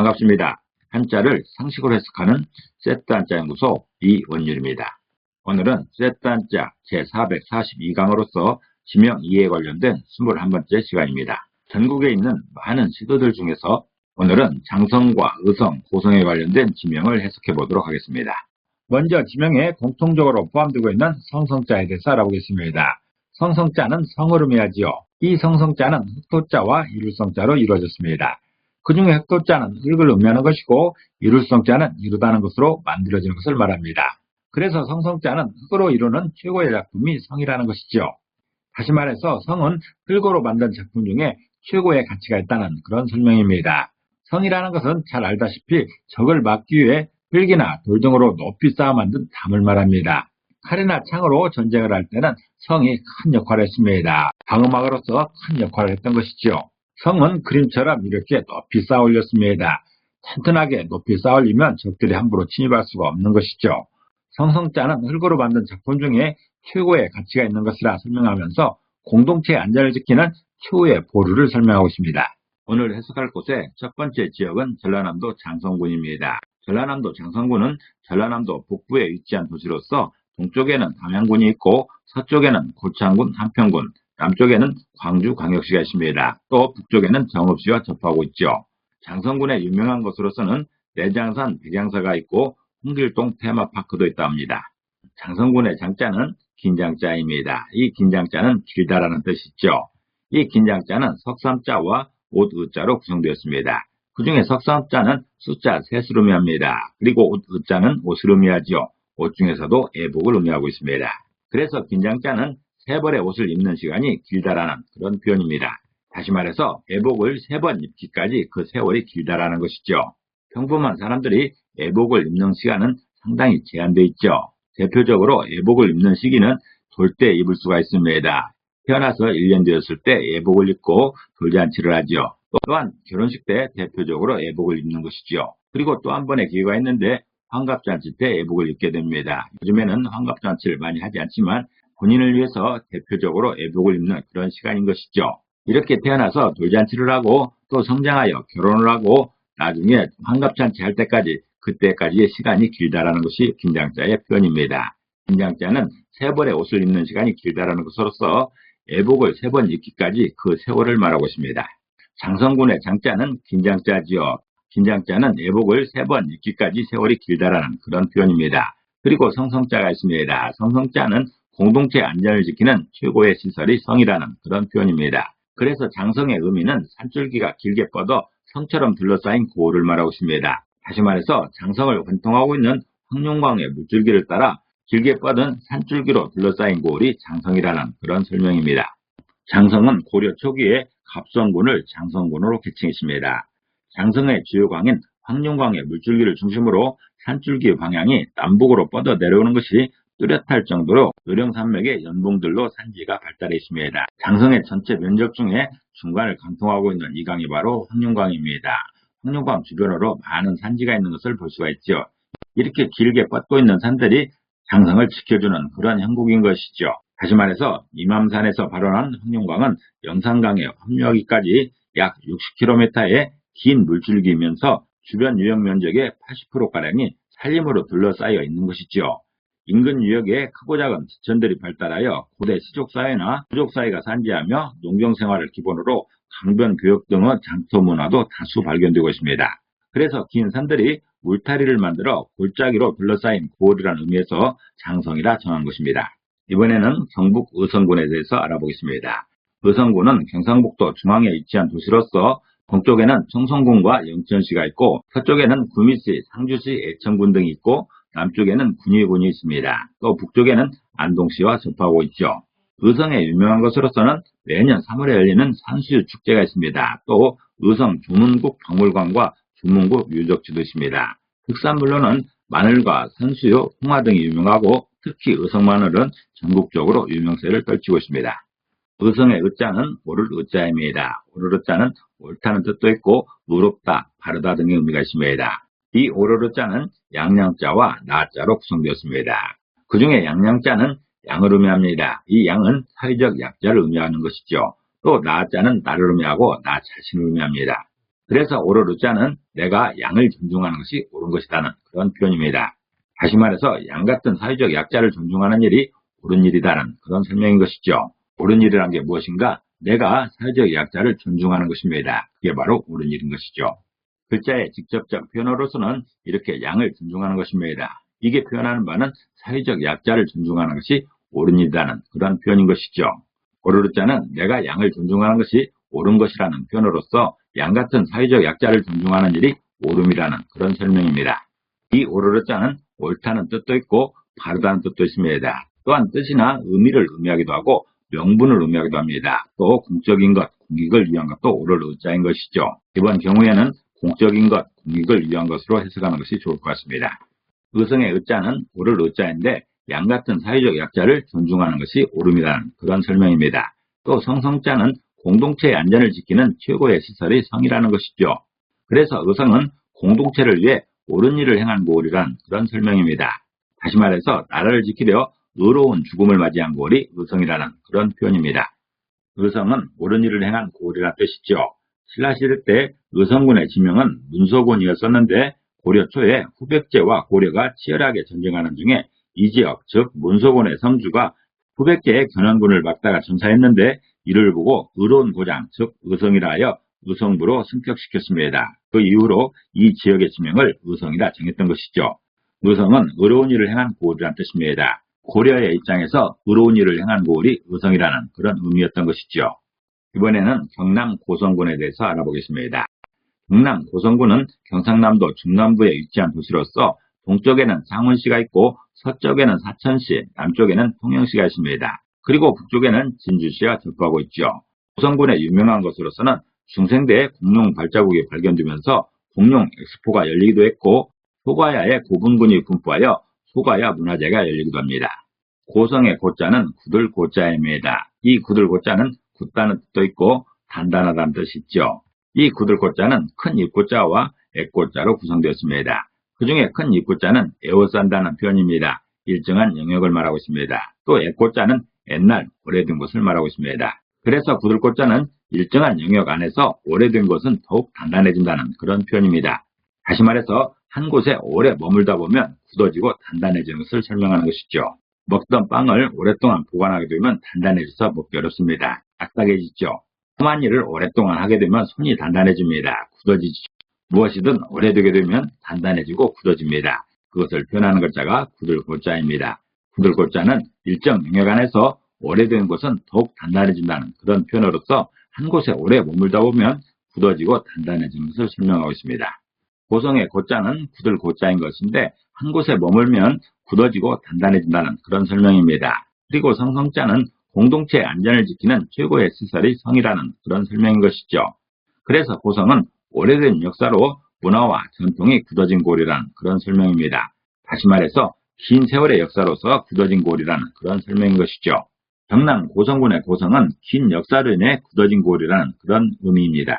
반갑습니다. 한자를 상식으로 해석하는 세트 한자 연구소 이원율입니다. 오늘은 세트 한자 제442강으로서 지명 이해에 관련된 21번째 시간입니다. 전국에 있는 많은 시도들 중에서 오늘은 장성과 의성, 고성에 관련된 지명을 해석해 보도록 하겠습니다. 먼저 지명에 공통적으로 포함되고 있는 성성자에 대해서 알아보겠습니다. 성성자는 성을 의미하지요. 이 성성자는 흑토자와 이룰성자로 이루어졌습니다. 그 중에 흑토자는 흙을 의미하는 것이고 이룰성자는 이루다는 것으로 만들어지는 것을 말합니다. 그래서 성성자는 흙으로 이루는 최고의 작품이 성이라는 것이죠. 다시 말해서 성은 흙으로 만든 작품 중에 최고의 가치가 있다는 그런 설명입니다. 성이라는 것은 잘 알다시피 적을 막기 위해 흙이나 돌 등으로 높이 쌓아 만든 담을 말합니다. 칼이나 창으로 전쟁을 할 때는 성이 큰 역할을 했습니다. 방어막으로서 큰 역할을 했던 것이죠. 성은 그림처럼 이렇게 높이 쌓아 올렸습니다. 튼튼하게 높이 쌓아 올리면 적들이 함부로 침입할 수가 없는 것이죠. 성성자는 흙으로 만든 작품 중에 최고의 가치가 있는 것이라 설명하면서 공동체의 안전을 지키는 최후의 보루를 설명하고 있습니다. 오늘 해석할 곳의 첫 번째 지역은 전라남도 장성군입니다. 전라남도 장성군은 전라남도 북부에 위치한 도시로서 동쪽에는 담양군이 있고 서쪽에는 고창군, 한평군, 남쪽에는 광주광역시가 있습니다. 또 북쪽에는 정읍시와 접하고 있죠. 장성군의 유명한 것으로서는 내장산 백양사가 있고 홍길동 테마파크도 있다 합니다. 장성군의 장자는 긴장자입니다. 이 긴장자는 길다라는 뜻이죠. 이 긴장자는 석삼자와 옷의자로 구성되었습니다. 그 중에 석삼자는 숫자 셋을 의미합니다. 그리고 옷의자는 옷을 의미하지요. 옷 중에서도 애복을 의미하고 있습니다. 그래서 긴장자는 세 벌의 옷을 입는 시간이 길다라는 그런 표현입니다. 다시 말해서 애복을 세 번 입기까지 그 세월이 길다라는 것이죠. 평범한 사람들이 애복을 입는 시간은 상당히 제한되어 있죠. 대표적으로 애복을 입는 시기는 돌 때 입을 수가 있습니다. 태어나서 1년 되었을 때 애복을 입고 돌잔치를 하죠. 또한 결혼식 때 대표적으로 애복을 입는 것이죠. 그리고 또 한 번의 기회가 있는데 환갑잔치 때 애복을 입게 됩니다. 요즘에는 환갑잔치를 많이 하지 않지만 본인을 위해서 대표적으로 애복을 입는 그런 시간인 것이죠. 이렇게 태어나서 돌잔치를 하고 또 성장하여 결혼을 하고 나중에 환갑잔치 할 때까지 그때까지의 시간이 길다라는 것이 긴장자의 표현입니다. 긴장자는 세 벌의 옷을 입는 시간이 길다라는 것으로서 애복을 세 번 입기까지 그 세월을 말하고 있습니다. 장성군의 장자는 긴장자지요. 긴장자는 애복을 세 번 입기까지 세월이 길다라는 그런 표현입니다. 그리고 성성자가 있습니다. 성성자는 공동체 안전을 지키는 최고의 시설이 성이라는 그런 표현입니다. 그래서 장성의 의미는 산줄기가 길게 뻗어 성처럼 둘러싸인 고을을 말하고 있습니다. 다시 말해서 장성을 관통하고 있는 황룡광의 물줄기를 따라 길게 뻗은 산줄기로 둘러싸인 고을이 장성이라는 그런 설명입니다. 장성은 고려 초기에 갑성군을 장성군으로 개칭했습니다. 장성의 주요 광인 황룡광의 물줄기를 중심으로 산줄기 방향이 남북으로 뻗어 내려오는 것이 뚜렷할 정도로 요령산맥의 연봉들로 산지가 발달해 있습니다. 장성의 전체 면적 중에 중간을 관통하고 있는 이 강이 바로 황룡광입니다. 황룡광 주변으로 많은 산지가 있는 것을 볼 수가 있죠. 이렇게 길게 뻗고 있는 산들이 장성을 지켜주는 그런 형국인 것이죠. 다시 말해서 이맘산에서 발원한 황룡광은 영산강에 합류하기까지 약 60km의 긴 물줄기이면서 주변 유역 면적의 80%가량이 산림으로 둘러싸여 있는 것이죠. 인근 유역에 크고 작은 지천들이 발달하여 고대 시족사회나 부족사회가 산지하며 농경생활을 기본으로 강변 교역 등의 장터 문화도 다수 발견되고 있습니다. 그래서 긴 산들이 울타리를 만들어 골짜기로 둘러싸인 고을이라는 의미에서 장성이라 정한 것입니다. 이번에는 경북 의성군에 대해서 알아보겠습니다. 의성군은 경상북도 중앙에 위치한 도시로서 동쪽에는 청성군과 영천시가 있고 서쪽에는 구미시, 상주시, 애천군 등이 있고 남쪽에는 군위군이 있습니다. 또 북쪽에는 안동시와 접하고 있죠. 의성에 유명한 것으로서는 매년 3월에 열리는 산수유 축제가 있습니다. 또 의성 주문국 박물관과 주문국 유적지도 있습니다. 특산물로는 마늘과 산수유, 홍화 등이 유명하고 특히 의성 마늘은 전국적으로 유명세를 떨치고 있습니다. 의성의 의자는 오를 의자입니다. 오를 의자는 옳다는 뜻도 있고 무롭다, 바르다 등의 의미가 있습니다. 이 오르르 자는 양양자와 나자로 구성되었습니다. 그 중에 양양자는 양을 의미합니다. 이 양은 사회적 약자를 의미하는 것이죠. 또 나자는 나를 의미하고 나 자신을 의미합니다. 그래서 오를 의자는 내가 양을 존중하는 것이 옳은 것이라는 그런 표현입니다. 다시 말해서 양 같은 사회적 약자를 존중하는 일이 옳은 일이다는 그런 설명인 것이죠. 옳은 일이란 게 무엇인가? 내가 사회적 약자를 존중하는 것입니다. 그게 바로 옳은 일인 것이죠. 글자의 직접적 표현으로서는 이렇게 양을 존중하는 것입니다. 이게 표현하는 바는 사회적 약자를 존중하는 것이 옳은 일이라는 그런 표현인 것이죠. 오르르자는 내가 양을 존중하는 것이 옳은 것이라는 표현으로서 양 같은 사회적 약자를 존중하는 일이 옳음이라는 그런 설명입니다. 이 오르르자는 옳다는 뜻도 있고 바르다는 뜻도 있습니다. 또한 뜻이나 의미를 의미하기도 하고 명분을 의미하기도 합니다. 또 공적인 것, 공익을 위한 것도 오르르자인 것이죠. 이번 경우에는 공적인 것, 공익을 위한 것으로 해석하는 것이 좋을 것 같습니다. 의성의 의자는 오르르자인데 양 같은 사회적 약자를 존중하는 것이 옳음이라는 그런 설명입니다. 또 성성자는 공동체의 안전을 지키는 최고의 시설이 성이라는 것이죠. 그래서 의성은 공동체를 위해 옳은 일을 행한 고을이란 그런 설명입니다. 다시 말해서 나라를 지키려 의로운 죽음을 맞이한 고을이 의성이라는 그런 표현입니다. 의성은 옳은 일을 행한 고을이란 뜻이죠. 신라시대 때 의성군의 지명은 문소군이었었는데 고려 초에 후백제와 고려가 치열하게 전쟁하는 중에 이 지역, 즉 문소군의 성주가 후백제의 견원군을 막다가 전사했는데 이를 보고 의로운 고장, 즉 의성이라 하여 의성부로 승격시켰습니다. 그 이후로 이 지역의 지명을 의성이라 정했던 것이죠. 의성은 의로운 일을 행한 고을이란 뜻입니다. 고려의 입장에서 의로운 일을 행한 고을이 의성이라는 그런 의미였던 것이죠. 이번에는 경남 고성군에 대해서 알아보겠습니다. 경남 고성군은 경상남도 중남부에 위치한 도시로서 동쪽에는 창원시가 있고 서쪽에는 사천시, 남쪽에는 통영시가 있습니다. 그리고 북쪽에는 진주시가 접하고 있죠. 고성군의 유명한 것으로서는 중생대의 공룡 발자국이 발견되면서 공룡 엑스포가 열리기도 했고 소가야의 고분군이 분포하여 소가야 문화재가 열리기도 합니다. 고성의 고자는 굳을 고자입니다. 이 굳을 고자는 굳다는 뜻도 있고 단단하다는 뜻이 있죠. 이 고자는 큰 입고자와 액고자로 구성되었습니다. 그 중에 큰 입고자는 에워싼다는 표현입니다. 일정한 영역을 말하고 있습니다. 또 액고자는 옛날, 오래된 것을 말하고 있습니다. 그래서 굳을고자는 일정한 영역 안에서 오래된 것은 더욱 단단해진다는 그런 표현입니다. 다시 말해서 한 곳에 오래 머물다 보면 굳어지고 단단해지는 것을 설명하는 것이죠. 먹던 빵을 오랫동안 보관하게 되면 단단해져서 먹기 어렵습니다. 딱딱해지죠. 험한 일을 오랫동안 하게 되면 손이 단단해집니다. 굳어지죠. 무엇이든 오래되게 되면 단단해지고 굳어집니다. 그것을 표현하는 글자가 굳을고자입니다. 굳을고자는 일정 영역 안에서 오래된 것은 더욱 단단해진다는 그런 표현으로서 한 곳에 오래 머물다 보면 굳어지고 단단해지는 것을 설명하고 있습니다. 고성의 고자는 굳을 고자인 것인데 한 곳에 머물면 굳어지고 단단해진다는 그런 설명입니다. 그리고 성성자는 공동체의 안전을 지키는 최고의 시설이 성이라는 그런 설명인 것이죠. 그래서 고성은 오래된 역사로 문화와 전통이 굳어진 골이라는 그런 설명입니다. 다시 말해서 긴 세월의 역사로서 굳어진 골이라는 그런 설명인 것이죠. 경남 고성군의 고성은 긴 역사로 인해 굳어진 골이라는 그런 의미입니다.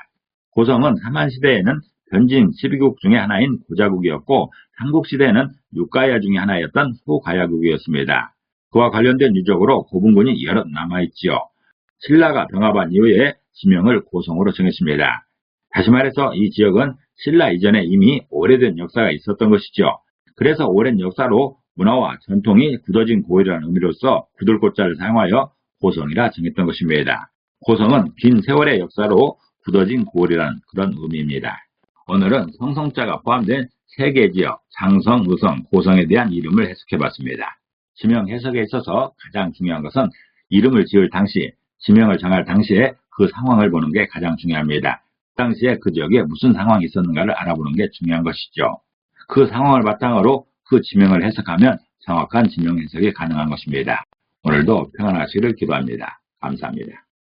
고성은 한만시대에는 변진 12국 중의 하나인 고자국이었고 한국시대에는 육가야 중의 하나였던 소가야국이었습니다. 그와 관련된 유적으로 고분군이 여러 남아있지요. 신라가 병합한 이후에 지명을 고성으로 정했습니다. 다시 말해서 이 지역은 신라 이전에 이미 오래된 역사가 있었던 것이죠. 그래서 오랜 역사로 문화와 전통이 굳어진 고을이라는 의미로서 굳을고자를 사용하여 고성이라 정했던 것입니다. 고성은 긴 세월의 역사로 굳어진 고을이라는 그런 의미입니다. 오늘은 성성자가 포함된 세 개 지역, 장성, 의성, 고성에 대한 이름을 해석해 봤습니다. 지명 해석에 있어서 가장 중요한 것은 이름을 지을 당시, 지명을 정할 당시에 그 상황을 보는 게 가장 중요합니다. 그 당시에 그 지역에 무슨 상황이 있었는가를 알아보는 게 중요한 것이죠. 그 상황을 바탕으로 그 지명을 해석하면 정확한 지명 해석이 가능한 것입니다. 오늘도 평안하시기를 기도합니다. 감사합니다.